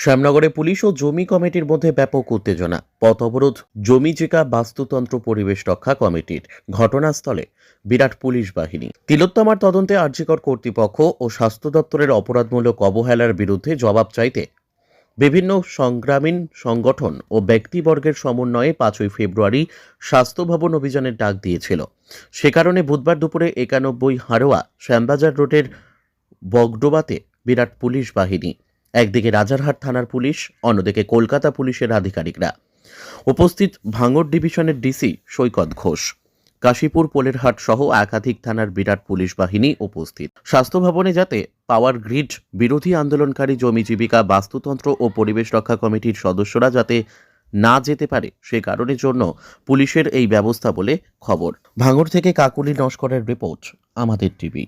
শ্যামনগরে police ও জমি কমিটির মধ্যে ব্যাপক উত্তেজনা। পথ অবরোধ, জমি জিকা বাস্তুতন্ত্র পরিবেশ রক্ষা কমিটির ঘটনাস্থলে বিরাট পুলিশ বাহিনী। তিলোত্তমার তদন্তে আর্যিকর কর্তৃপক্ষ ও স্বাস্থ্য দপ্তরের অপরাধমূলক অবহেলার বিরুদ্ধে জবাব চাইতে বিভিন্ন সংগ্রামীণ সংগঠন ও ব্যক্তিবর্গের সমন্বয়ে পাঁচই ফেব্রুয়ারি স্বাস্থ্য ভবন অভিযানের ডাক দিয়েছিল। সে কারণে বুধবার দুপুরে একানব্বই হারোয়া শ্যামবাজার রোডের বগডোবাতে বিরাট পুলিশ বাহিনী একদিকে রাজারহাট থানার পুলিশ, অন্যদিকে কলকাতা পুলিশের আধিকারিকরা। উপস্থিত ভাঙড় ডিভিশনের ডিসি সৈকত ঘোষ। কাশীপুর পোলেরহাট সহ একাধিক থানার বিরাট পুলিশ বাহিনী উপস্থিত। স্বাস্থ্য ভবনে যাতে পাওয়ার গ্রিড, বিরোধী আন্দোলনকারী জমি জীবিকা, বাস্তুতন্ত্র ও পরিবেশ রক্ষা কমিটির সদস্যরা যাতে না যেতে পারে, সে কারণের জন্য পুলিশের এই ব্যবস্থা বলে খবর। ভাঙড় থেকে কাকুলি নস্করের রিপোর্ট, আমাদের টিভি।